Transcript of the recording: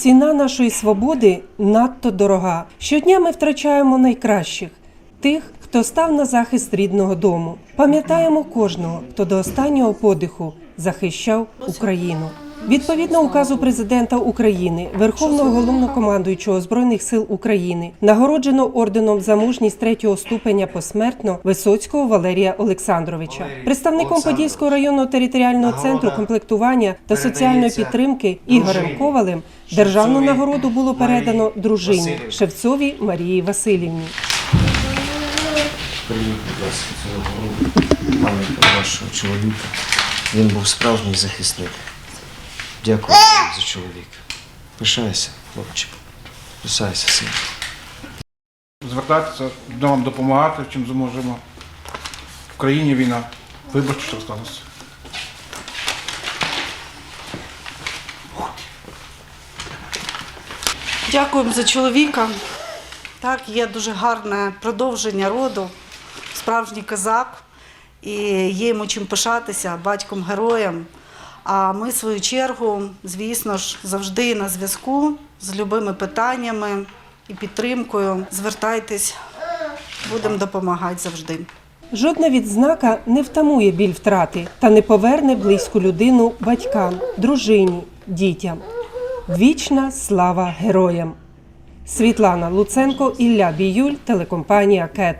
Ціна нашої свободи надто дорога. Щодня ми втрачаємо найкращих тих, хто став на захист рідного дому. Пам'ятаємо кожного, хто до останнього подиху захищав Україну. Відповідно указу президента України, Верховного головнокомандуючого збройних сил України, нагороджено орденом за мужність третього ступеня посмертно Висоцького Валерія Олександровича. Представником Подільського районного територіального центру комплектування та соціальної підтримки Ігорем Ковалем державну нагороду було передано дружині Шевцовій Марії Васильівні. Прийміть, будь ласка, цього пам'ять вашого чоловіка. Він був справжній захисник. Дякую вам за чоловіка. Пишайся, хлопчик. Пишайся, син. звертатися, будемо вам допомагати, чим зможемо. В країні війна. Вибачте, що сталося. Дякуємо за чоловіка. Так, є дуже гарне продовження роду, справжній козак, і є йому чим пишатися батьком героєм. А ми, в свою чергу, звісно ж, завжди на зв'язку з любими питаннями і підтримкою. Звертайтесь, будемо допомагати завжди. Жодна відзнака не втамує біль втрати та не поверне близьку людину батькам, дружині, дітям. Вічна слава героям! Світлана Луценко, Ілля Біюль, телекомпанія КЕТ.